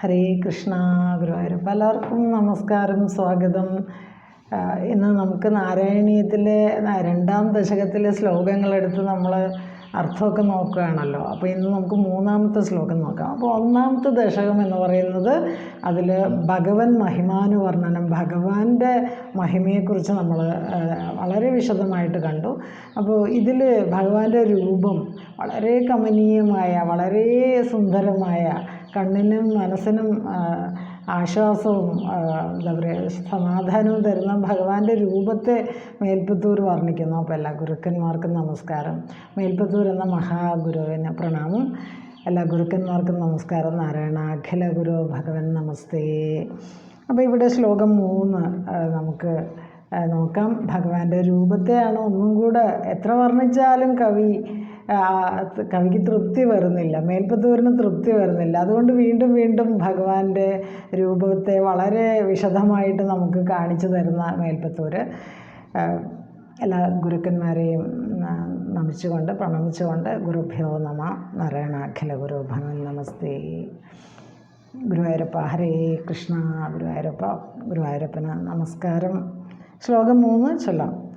ഹരേ കൃഷ്ണ ഗുരുവായൂർ പലർക്കും നമസ്കാരം സ്വാഗതം. ഇന്ന് നമുക്ക് നാരായണീയത്തിലെ രണ്ടാം ദശകത്തിലെ ശ്ലോകങ്ങളെടുത്ത് നമ്മൾ അർത്ഥമൊക്കെ നോക്കുകയാണല്ലോ. അപ്പോൾ ഇന്ന് നമുക്ക് മൂന്നാമത്തെ ശ്ലോകം നോക്കാം. അപ്പോൾ ഒന്നാമത്തെ ദശകം എന്ന് പറയുന്നത് അതിൽ ഭഗവൻ മഹിമാനുവർണനം ഭഗവാന്റെ മഹിമയെക്കുറിച്ച് നമ്മൾ വളരെ വിശദമായിട്ട് കണ്ടു. അപ്പോൾ ഇതിൽ ഭഗവാന്റെ രൂപം വളരെ കമനീയമായ വളരെ സുന്ദരമായ കണ്ണിനും മനസ്സിനും ആശ്വാസവും എന്താ പറയുക സമാധാനവും തരുന്ന ഭഗവാന്റെ രൂപത്തെ മേൽപ്പത്തൂർ വർണിക്കുന്നു. അപ്പോൾ എല്ലാ ഗുരുക്കന്മാർക്കും നമസ്കാരം. മേൽപ്പത്തൂർ എന്ന മഹാഗുരുവിന് പ്രണാമം. എല്ലാ ഗുരുക്കന്മാർക്കും നമസ്കാരം. നാരായണ അഖില ഗുരു ഭഗവൻ നമസ്തേ. അപ്പോൾ ഇവിടെ ശ്ലോകം മൂന്ന് നമുക്ക് നോക്കാം. ഭഗവാന്റെ രൂപത്തെയാണ് ഒന്നും കൂടെ എത്ര വർണിച്ചാലും കവി കവിക്ക് തൃപ്തി വരുന്നില്ല. മേൽപ്പത്തൂരിന് തൃപ്തി വരുന്നില്ല. അതുകൊണ്ട് വീണ്ടും വീണ്ടും ഭഗവാന്റെ രൂപത്തെ വളരെ വിശദമായിട്ട് നമുക്ക് കാണിച്ചു തരുന്ന മേൽപ്പത്തൂര് ആ, എല്ലാ ഗുരുക്കന്മാരെയും നമിച്ചുകൊണ്ട് പ്രണമിച്ചുകൊണ്ട് ഗുരുഭ്യോ നമ നാരായണ അഖില ഗുരു ഭഗവൻ നമസ്തേ. ഗുരുവായൂരപ്പ ഹരേ കൃഷ്ണ ഗുരുവായൂരപ്പ ഗുരുവായൂരപ്പന് നമസ്കാരം. ശ്ലോകം മൂന്ന് ചൊല്ലാം.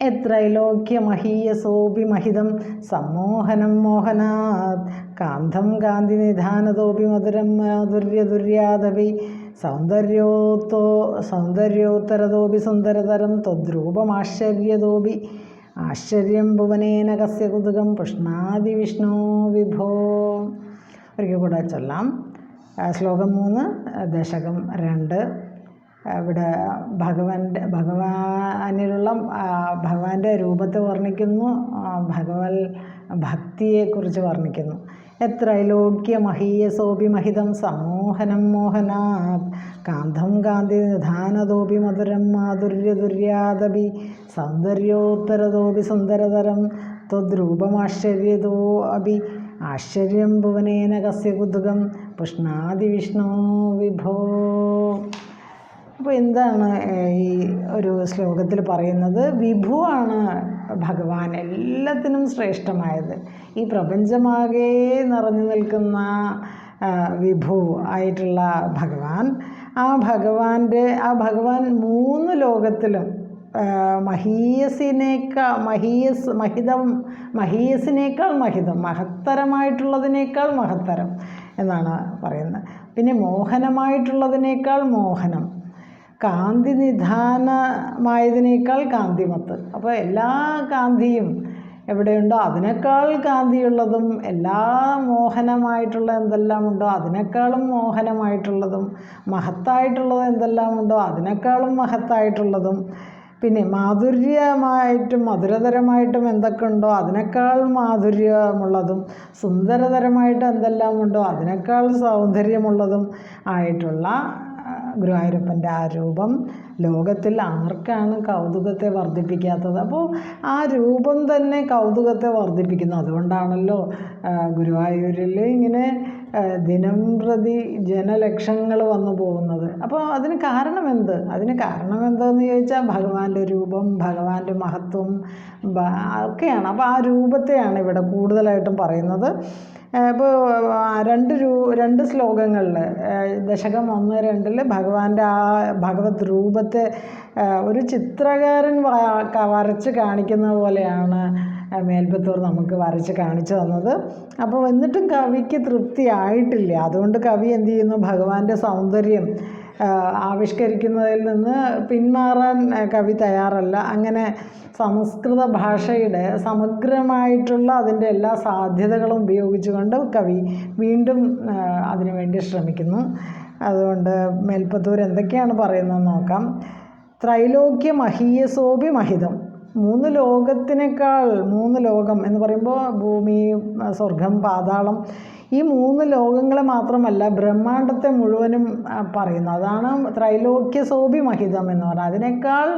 എത്രൈലോക്യമഹീയസോപി മഹിതം സമ്മോഹനം മോഹനാത്. കാന്തം കാന്തിനിധാനതോപി മധുരം മാധുര്യദുര്യാദപി സൗന്ദര്യോത്തോ സൗന്ദര്യോത്തരതോപി സുന്ദരതരം തദ്രൂപമാശ്ചര്യതോപി ആശ്ചര്യം ഭുവനേന കസ്യ കുതുകം പുഷ്ണാതി വിഷ്ണു വിഭോ. ഒരിക്കൽ കൂടെ ചൊല്ലാം. ശ്ലോകം മൂന്ന് ദശകം രണ്ട്. ഇവിടെ ഭഗവാന്റെ ഭഗവാനിലുള്ള ഭഗവാന്റെ രൂപത്തെ വർണിക്കുന്നു ആ, ഭഗവൽ ഭക്തിയെക്കുറിച്ച് വർണിക്കുന്നു. എത്രൈലോക്യ മഹീയസോപി മഹിതം സമോഹനം മോഹനാത് കാന്തം കാന്തി നിധാനതോപി മധുരം മാധുര്യദുര്യാദപി സൗന്ദര്യോത്തരതോപി സുന്ദരതരം ത്വദ്രൂപമാശ്ചര്യതോ അപി ആശ്ചര്യം ഭുവനേന കസ്യ കുതുകം പുഷ്ണാതി വിഭോ അപ്പോൾ എന്താണ് ഈ ഒരു ശ്ലോകത്തിൽ പറയുന്നത്? വിഭുവാണ് ഭഗവാൻ എല്ലാത്തിനും ശ്രേഷ്ഠമായത്. ഈ പ്രപഞ്ചമാകെ നിറഞ്ഞു നിൽക്കുന്ന വിഭു ആയിട്ടുള്ള ഭഗവാൻ ആ ഭഗവാന്റെ ആ ഭഗവാൻ മൂന്ന് ലോകത്തിലും മഹീയസിനേക്കാൾ മഹീയസ് മഹിതം മഹീയസിനേക്കാൾ മഹിതം മഹത്തരമായിട്ടുള്ളതിനേക്കാൾ മഹത്തരം എന്നാണ് പറയുന്നത്. പിന്നെ മോഹനമായിട്ടുള്ളതിനേക്കാൾ മോഹനം. കാന്തി നിധാനമായതിനേക്കാൾ കാന്തിമത്ത്. അപ്പോൾ എല്ലാ കാന്തിയും എവിടെയുണ്ടോ അതിനേക്കാൾ കാന്തിയുള്ളതും എല്ലാ മോഹനമായിട്ടുള്ള എന്തെല്ലാമുണ്ടോ അതിനേക്കാളും മോഹനമായിട്ടുള്ളതും മഹത്തായിട്ടുള്ളത് എന്തെല്ലാമുണ്ടോ അതിനേക്കാളും മഹത്തായിട്ടുള്ളതും പിന്നെ മാധുര്യമായിട്ടും മധുരതരമായിട്ടും എന്തൊക്കെ ഉണ്ടോ അതിനേക്കാൾ മാധുര്യമുള്ളതും സുന്ദരതരമായിട്ട് എന്തെല്ലാമുണ്ടോ അതിനേക്കാൾ സൗന്ദര്യമുള്ളതും ആയിട്ടുള്ള ഗുരുവായൂരപ്പന്റെ ആ രൂപം ലോകത്തിൽ ആർക്കാണ് കൗതുകത്തെ വർദ്ധിപ്പിക്കാത്തത്? അപ്പോൾ ആ രൂപം തന്നെ കൗതുകത്തെ വർദ്ധിപ്പിക്കുന്നു. അതുകൊണ്ടാണല്ലോ ഗുരുവായൂരിൽ ഇങ്ങനെ ദിനം പ്രതി ജനലക്ഷങ്ങൾ വന്നു പോകുന്നത്. അപ്പോൾ അതിന് കാരണം എന്ത്? അതിന് കാരണം ചോദിച്ചാൽ ഭഗവാന്റെ രൂപം ഭഗവാന്റെ മഹത്വം ഒക്കെയാണ്. അപ്പോൾ ആ രൂപത്തെയാണ് ഇവിടെ കൂടുതലായിട്ടും പറയുന്നത്. ഇപ്പോൾ രണ്ട് രൂ രണ്ട് ശ്ലോകങ്ങളിൽ ദശകം ഒന്ന് രണ്ടിൽ ഭഗവാന്റെ ആ ഭഗവത് രൂപത്തെ ഒരു ചിത്രകാരൻ വരച്ച് കാണിക്കുന്ന പോലെയാണ് മേൽപ്പത്തൂർ നമുക്ക് വരച്ച് കാണിച്ചു തന്നത്. അപ്പോൾ എന്നിട്ടും കവിക്ക് തൃപ്തി ആയിട്ടില്ല അതുകൊണ്ട് കവി എന്ത് ചെയ്യുന്നു? ഭഗവാന്റെ സൗന്ദര്യം ആവിഷ്കരിക്കുന്നതിൽ നിന്ന് പിന്മാറാൻ കവി തയ്യാറല്ല. അങ്ങനെ സംസ്കൃത ഭാഷയുടെ സമഗ്രമായിട്ടുള്ള അതിന്റെ എല്ലാ സാധ്യതകളും ഉപയോഗിച്ചുകൊണ്ട് കവി വീണ്ടും അതിനുവേണ്ടി ശ്രമിക്കുന്നു. അതുകൊണ്ട് മേൽപ്പത്തൂർ എന്തൊക്കെയാണ് പറയുന്നത് നോക്കാം. ത്രൈലോക്യ മഹീയസോപി മഹിതം. മൂന്ന് ലോകത്തിനേക്കാൾ മൂന്ന് ലോകം എന്ന് പറയുമ്പോൾ ഭൂമി സ്വർഗം പാതാളം ഈ മൂന്ന് ലോകങ്ങളെ മാത്രമല്ല ബ്രഹ്മാണ്ടത്തെ മുഴുവനും പറയുന്നു. അതാണ് ത്രൈലോക്യ സോപി മഹിതം എന്ന് പറയുന്നത് അതിനേക്കാൾ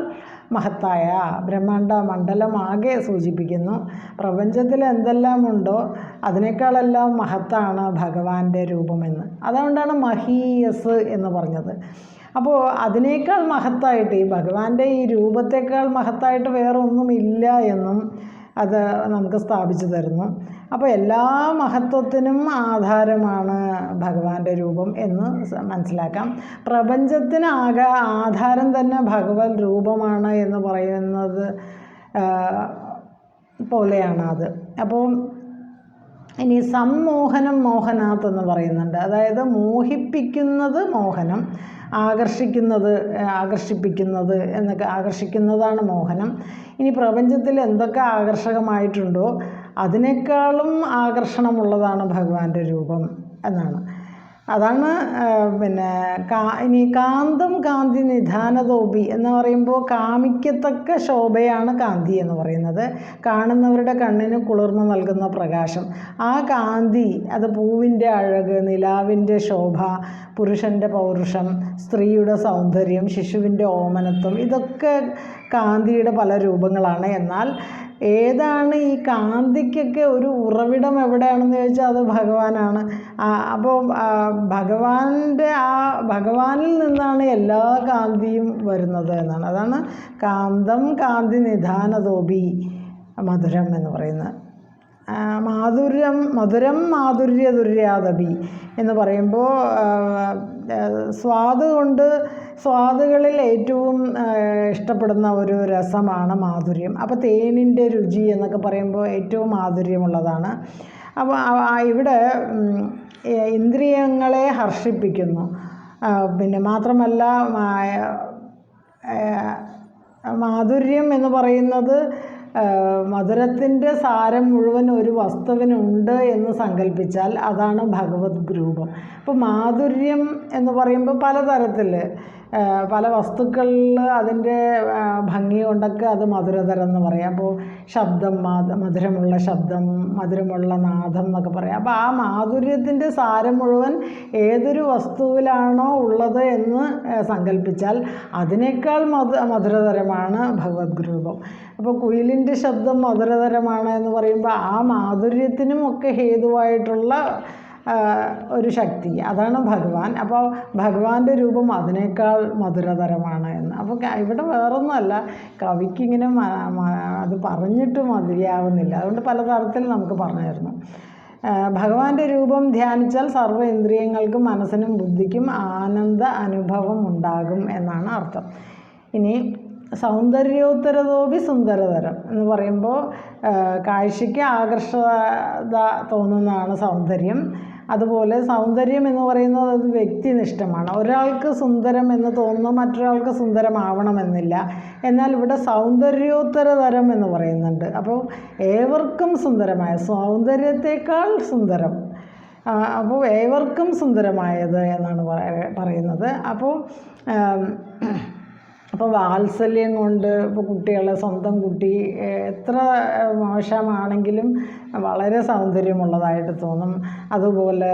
മഹത്തായ ബ്രഹ്മാണ്ട മണ്ഡലമാകെ സൂചിപ്പിക്കുന്നു. പ്രപഞ്ചത്തിൽ എന്തെല്ലാം ഉണ്ടോ അതിനേക്കാളെല്ലാം മഹത്താണ് ഭഗവാന്റെ രൂപമെന്ന്. അതുകൊണ്ടാണ് മഹീയസ് എന്ന് പറഞ്ഞത്. അപ്പോൾ അതിനേക്കാൾ മഹത്തായിട്ട് ഈ ഭഗവാന്റെ ഈ രൂപത്തേക്കാൾ മഹത്തായിട്ട് വേറൊന്നുമില്ല എന്നും അത് നമുക്ക് സ്ഥാപിച്ചു തരുന്നു. അപ്പോൾ എല്ലാ മഹത്വത്തിനും ആധാരമാണ് ഭഗവാന്റെ രൂപം എന്ന് മനസ്സിലാക്കാം. പ്രപഞ്ചത്തിന് ആധാരം തന്നെ ഭഗവത് രൂപമാണ് എന്ന് പറയുന്നത് പോലെയാണ് അത്. അപ്പോൾ ഇനി സമ്മോഹനം മോഹനാത്ത് എന്ന് പറയുന്നുണ്ട്. അതായത് മോഹിപ്പിക്കുന്നത് മോഹനം ആകർഷിക്കുന്നത് ആകർഷിപ്പിക്കുന്നത് എന്നൊക്കെ ആകർഷിക്കുന്നതാണ് മോഹനം. ഇനി പ്രപഞ്ചത്തിൽ എന്തൊക്കെ ആകർഷകമായിട്ടുണ്ടോ അതിനേക്കാളും ആകർഷണമുള്ളതാണ് ഭഗവാന്റെ രൂപം എന്നാണ്. അതാണ് പിന്നെ കാ ഇനി കാന്തം കാന്തി നിധാനതോപി എന്ന് പറയുമ്പോൾ കാമിക്കത്തക്ക ശോഭയാണ് കാന്തി എന്ന് പറയുന്നത്. കാണുന്നവരുടെ കണ്ണിന് കുളിർമ നൽകുന്ന പ്രകാശം. ആ കാന്തി അത് പൂവിന്റെ അഴക് നിലാവിന്റെ ശോഭ പുരുഷന്റെ പൗരുഷം സ്ത്രീയുടെ സൗന്ദര്യം ശിശുവിന്റെ ഓമനത്വം ഇതൊക്കെ കാന്തിയുടെ പല രൂപങ്ങളാണ്. എന്നാൽ ഏതാണ് ഈ കാന്തിക്കൊക്കെ ഒരു ഉറവിടം എവിടെയാണെന്ന് ചോദിച്ചാൽ അത് ഭഗവാനാണ്. അപ്പോൾ ഭഗവാന്റെ ആ ഭഗവാനിൽ നിന്നാണ് എല്ലാ കാന്തിയും വരുന്നത് എന്നാണ്. അതാണ് കാന്തം കാന്തി നിധാനതോപി മധുരം എന്ന് പറയുന്നത്. മാധുര്യം മധുരം മാധുര്യ ദുര്യാദപി എന്ന് പറയുമ്പോൾ സ്വാദ് കൊണ്ട് സ്വാദുകളിൽ ഏറ്റവും ഇഷ്ടപ്പെടുന്ന ഒരു രസമാണ് മാധുര്യം. അപ്പോൾ തേനിന്റെ രുചി എന്നൊക്കെ പറയുമ്പോൾ ഏറ്റവും മാധുര്യമുള്ളതാണ്. അപ്പോൾ ഇവിടെ ഇന്ദ്രിയങ്ങളെ ഹർഷിപ്പിക്കുന്നു. പിന്നെ മാത്രമല്ല മാധുര്യം എന്ന് പറയുന്നത് മധുരത്തിന്റെ സാരം മുഴുവൻ ഒരു വസ്തുവിനുണ്ട് എന്ന് സങ്കല്പിച്ചാൽ അതാണ് ഭഗവത് രൂപം അപ്പോൾ മാധുര്യം എന്ന് പറയുമ്പോൾ പലതരത്തിൽ പല വസ്തുക്കളിൽ അതിന്റെ ഭംഗി കൊണ്ടൊക്കെ അത് മധുരതരം എന്ന് പറയാം. അപ്പോൾ ശബ്ദം മാധ മധുരമുള്ള ശബ്ദം മധുരമുള്ള നാദം എന്നൊക്കെ പറയാം. അപ്പോൾ ആ മാധുര്യത്തിന്റെ സാരം മുഴുവൻ ഏതൊരു വസ്തുവിലാണോ ഉള്ളത് എന്ന് സങ്കല്പിച്ചാൽ അതിനേക്കാൾ മധു മധുരതരമാണ് ഭഗവത് രൂപം അപ്പോൾ കുയിലിന്റെ ശബ്ദം മധുരതരമാണ് എന്ന് പറയുമ്പോൾ ആ മാധുര്യത്തിനും ഒക്കെ ഹേതുവായിട്ടുള്ള ഒരു ശക്തി. അതാണ് ഭഗവാൻ. അപ്പോൾ ഭഗവാന്റെ രൂപം അതിനേക്കാൾ മധുരതരമാണ് എന്ന്. അപ്പോൾ ഇവിടെ വേറൊന്നുമല്ല. കവിക്കിങ്ങനെ അത് പറഞ്ഞിട്ട് മതിയാവുന്നില്ല. അതുകൊണ്ട് പലതരത്തിൽ നമുക്ക് പറഞ്ഞു തരുന്നു. ഭഗവാന്റെ രൂപം ധ്യാനിച്ചാൽ സർവ ഇന്ദ്രിയങ്ങൾക്കും മനസ്സിനും ബുദ്ധിക്കും ആനന്ദ അനുഭവം ഉണ്ടാകും എന്നാണ് അർത്ഥം. ഇനി സൗന്ദര്യോത്തരതോപി സുന്ദരതരം എന്ന് പറയുമ്പോൾ കാഴ്ചയ്ക്ക് ആകർഷത തോന്നുന്നതാണ് സൗന്ദര്യം. അതുപോലെ സൗന്ദര്യം എന്ന് പറയുന്നത് അത് വ്യക്തിനിഷ്ഠമാണ്. ഒരാൾക്ക് സുന്ദരം എന്ന് തോന്നുന്നു മറ്റൊരാൾക്ക് സുന്ദരമാവണമെന്നില്ല. എന്നാൽ ഇവിടെ സൗന്ദര്യോത്തര തരം എന്ന് പറയുന്നുണ്ട്. അപ്പോൾ ഏവർക്കും സുന്ദരമായ സൗന്ദര്യത്തേക്കാൾ സുന്ദരം. അപ്പോൾ ഏവർക്കും സുന്ദരമായത് എന്നാണ് പറയുന്നത്. അപ്പോൾ അപ്പോൾ വാത്സല്യം കൊണ്ട് ഇപ്പോൾ കുട്ടികളെ സ്വന്തം കുട്ടി എത്ര മോശമാണെങ്കിലും വളരെ സൗന്ദര്യമുള്ളതായിട്ട് തോന്നും. അതുപോലെ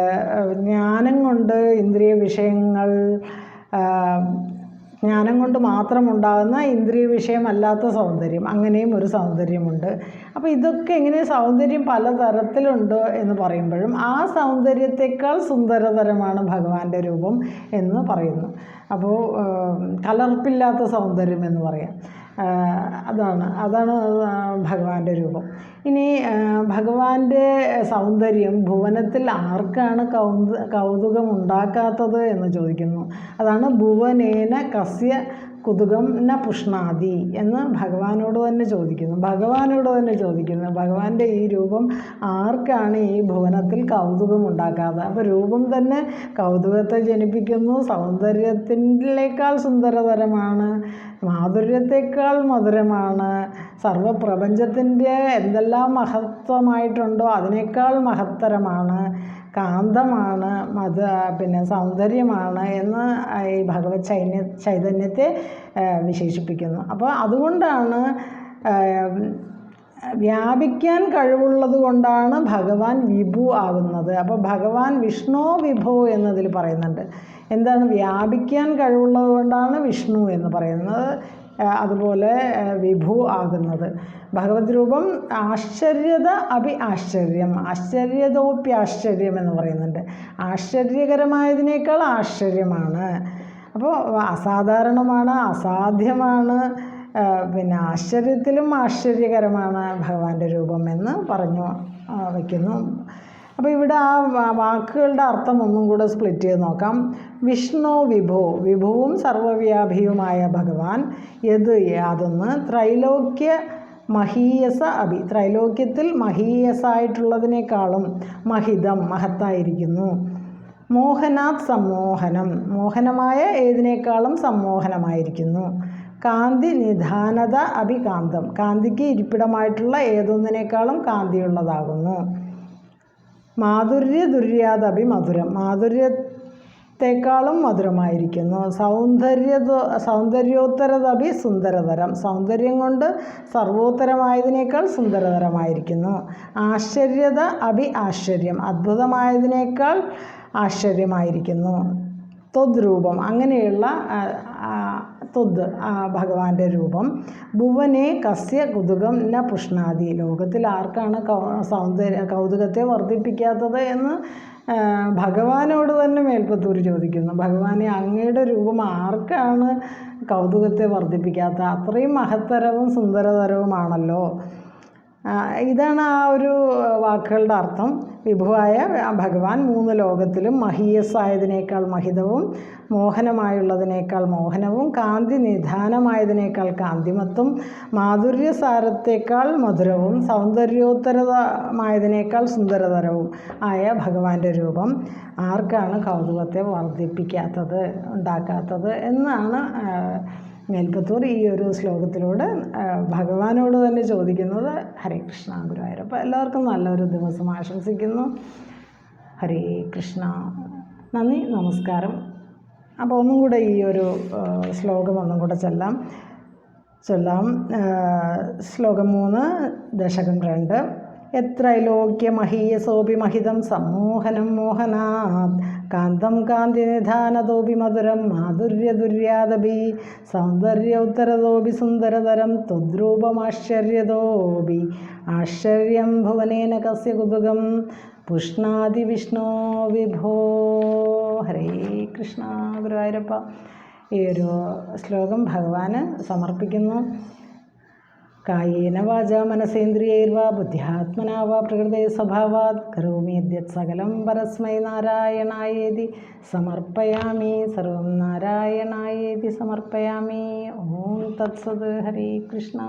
ജ്ഞാനം കൊണ്ട് ഇന്ദ്രിയ വിഷയങ്ങൾ ജ്ഞാനം കൊണ്ട് മാത്രം ഉണ്ടാകുന്ന ഇന്ദ്രിയ വിഷയമല്ലാത്ത സൗന്ദര്യം അങ്ങനെയും ഒരു സൗന്ദര്യമുണ്ട്. അപ്പോൾ ഇതൊക്കെ എങ്ങനെ സൗന്ദര്യം പലതരത്തിലുണ്ട് എന്ന് പറയുമ്പോഴും ആ സൗന്ദര്യത്തെക്കാൾ സുന്ദരതരമാണ് ഭഗവാന്റെ രൂപം എന്ന് പറയുന്നു. അപ്പോൾ കലർപ്പില്ലാത്ത സൗന്ദര്യം എന്ന് പറയാം. അതാണ് അതാണ് ഭഗവാന്റെ രൂപം. ഇനി ഭഗവാന്റെ സൗന്ദര്യം ഭുവനത്തിൽ ആർക്കാണ് കൗന്ത കൗതുകം ഉണ്ടാക്കാത്തത് എന്ന് ചോദിക്കുന്നു. അതാണ് ഭുവനേന കസ്യ കുതുകം ന പുഷ്ണാതി എന്ന് ഭഗവാനോട് തന്നെ ചോദിക്കുന്നു. ഭഗവാനോട് തന്നെ ചോദിക്കുന്നു ഭഗവാന്റെ ഈ രൂപം ആർക്കാണ് ഈ ഭുവനത്തിൽ കൗതുകം ഉണ്ടാക്കാതെ അപ്പോൾ രൂപം തന്നെ കൗതുകത്തെ ജനിപ്പിക്കുന്നു സൗന്ദര്യത്തിലേക്കാൾ സുന്ദരതരമാണ് മാധുര്യത്തെക്കാൾ മധുരമാണ് സർവപ്രപഞ്ചത്തിന്റെ എന്തെല്ലാം മഹത്വമായിട്ടുണ്ടോ അതിനേക്കാൾ മഹത്തരമാണ് കാന്തമാണ് മത പിന്നെ സൗന്ദര്യമാണ് എന്ന് ഈ ഭഗവത് ചൈന്യ ചൈതന്യത്തെ വിശേഷിപ്പിക്കുന്നു. അപ്പോൾ അതുകൊണ്ടാണ് വ്യാപിക്കാൻ കഴിവുള്ളത് കൊണ്ടാണ് ഭഗവാൻ വിഭു ആകുന്നത്. അപ്പോൾ ഭഗവാൻ വിഷ്ണു വിഭു എന്നതിൽ പറയുന്നുണ്ട്. എന്താണ്? വ്യാപിക്കാൻ കഴിവുള്ളത് കൊണ്ടാണ് വിഷ്ണു എന്ന് പറയുന്നത്. അതുപോലെ വിഭു ആകുന്നത്. ഭഗവത് രൂപം ആശ്ചര്യത അഭി ആശ്ചര്യം ആശ്ചര്യതോപ്യാശ്ചര്യം എന്ന് പറയുന്നുണ്ട്. ആശ്ചര്യകരമായതിനേക്കാൾ ആശ്ചര്യമാണ്. അപ്പോൾ അസാധാരണമാണ് അസാധ്യമാണ് പിന്നെ ആശ്ചര്യത്തിലും ആശ്ചര്യകരമാണ് ഭഗവാന്റെ രൂപം എന്ന് പറഞ്ഞു വയ്ക്കുന്നു അപ്പോൾ ഇവിടെ ആ വാക്കുകളുടെ അർത്ഥം ഒന്നും കൂടെ സ്പ്ലിറ്റ് ചെയ്ത് നോക്കാം. വിഷ്ണു വിഭോ. വിഭുവും സർവവ്യാപിയുമായ ഭഗവാൻ. യത് യാതൊന്ന്. ത്രൈലോക്യ മഹീയസ അഭി. ത്രൈലോക്യത്തിൽ മഹീയസായിട്ടുള്ളതിനേക്കാളും മഹിതം മഹത്തായിരിക്കുന്നു. മോഹനാത് സമ്മോഹനം. മോഹനമായ ഏതിനേക്കാളും സമ്മോഹനമായിരിക്കുന്നു. കാന്തി നിധാനത അഭികാന്തം. കാന്തിക്ക് ഇരിപ്പിടമായിട്ടുള്ള ഏതൊന്നിനേക്കാളും കാന്തിയുള്ളതാകുന്നു. മാധുര്യ ദുര്യാദപി മധുരം. മാധുര്യത്തെക്കാളും മധുരമായിരിക്കുന്നു. സൗന്ദര്യ സൗന്ദര്യോത്തരതപി സുന്ദരതരം. സൗന്ദര്യം കൊണ്ട് സർവോത്തരമായതിനേക്കാൾ സുന്ദരതരമായിരിക്കുന്നു. ആശ്ചര്യത അഭി ആശ്ചര്യം. അത്ഭുതമായതിനേക്കാൾ ആശ്ചര്യമായിരിക്കുന്നു. ത്വദ്രൂപം. അങ്ങനെയുള്ള ത്വദ് ഭഗവാന്റെ രൂപം. ഭുവനെ കസ്യ കുതുകം ന പുഷ്ണാദി. ലോകത്തിൽ ആർക്കാണ് സൗന്ദര്യ കൗതുകത്തെ വർദ്ധിപ്പിക്കാത്തത് എന്ന് ഭഗവാനോട് തന്നെ മേൽപ്പത്തൂർ ചോദിക്കുന്നു. ഭഗവാനെ അങ്ങയുടെ രൂപം ആർക്കാണ് കൗതുകത്തെ വർദ്ധിപ്പിക്കാത്ത? അത്രയും മഹത്തരവും സുന്ദരതരവുമാണല്ലോ. ഇതാണ് ആ ഒരു വാക്കുകളുടെ അർത്ഥം. വിഭുവായ ഭഗവാൻ മൂന്ന് ലോകത്തിലും മഹീയസായതിനേക്കാൾ മഹിതവും മോഹനമായുള്ളതിനേക്കാൾ മോഹനവും കാന്തി നിധാനമായതിനേക്കാൾ കാന്തിമത്തും മാധുര്യസാരത്തേക്കാൾ മധുരവും സൗന്ദര്യോത്തരമായതിനേക്കാൾ സുന്ദരതരവും ആയ ഭഗവാന്റെ രൂപം ആർക്കാണ് കൗതുകത്തെ വർദ്ധിപ്പിക്കാത്തത് ഉണ്ടാക്കാത്തത് എന്നാണ് മേൽപ്പത്തൂർ ഈ ഒരു ശ്ലോകത്തിലൂടെ ഭഗവാനോട് തന്നെ ചോദിക്കുന്നത് ഹരേ കൃഷ്ണ ഗുരുവായൂർ അപ്പോൾ എല്ലാവർക്കും നല്ലൊരു ദിവസം ആശംസിക്കുന്നു. ഹരേ കൃഷ്ണ. നന്ദി നമസ്കാരം. അപ്പോൾ ഒന്നും കൂടെ ഈ ഒരു ശ്ലോകം ഒന്നും കൂടെ ചൊല്ലാം. ചൊല്ലാം ശ്ലോകം മൂന്ന് ദശകം രണ്ട്. എത്രൈലോക്യമഹീയസോപി മഹിതം സമ്മോഹനം മോഹനാത്. കാന്തം കാന്തിനിധാനതോപി മധുരം മാധുര്യദുര്യാദപി സൗന്ദര്യോത്തരതോപി സുന്ദരതരം ത്വദ്രൂപമാശ്ചര്യതോപി. ആശ്ചര്യം ഭുവനേന കസ്യ കുതുകം പുഷ്ണാതി വിഷ്ണോ വിഭോ ഹരേ കൃഷ്ണ ഗുരുവായൂരപ്പ. ഈ ഒരു ശ്ലോകം ഭഗവാന് സമർപ്പിക്കുന്നു. കായേന വാച മനസേന്ദ്രിയൈർവാ ബുദ്ധ്യാത്മനാ വാ പ്രകൃതേ സ്വഭാവാത് കരോമി യദ്യത് സകലം പരസ്മൈ നാരായണായേതി സമർപ്പയാമി സർവം നാരായണായേതി സമർപ്പയാമി ഓം തത്സത് ഹരേ കൃഷ്ണ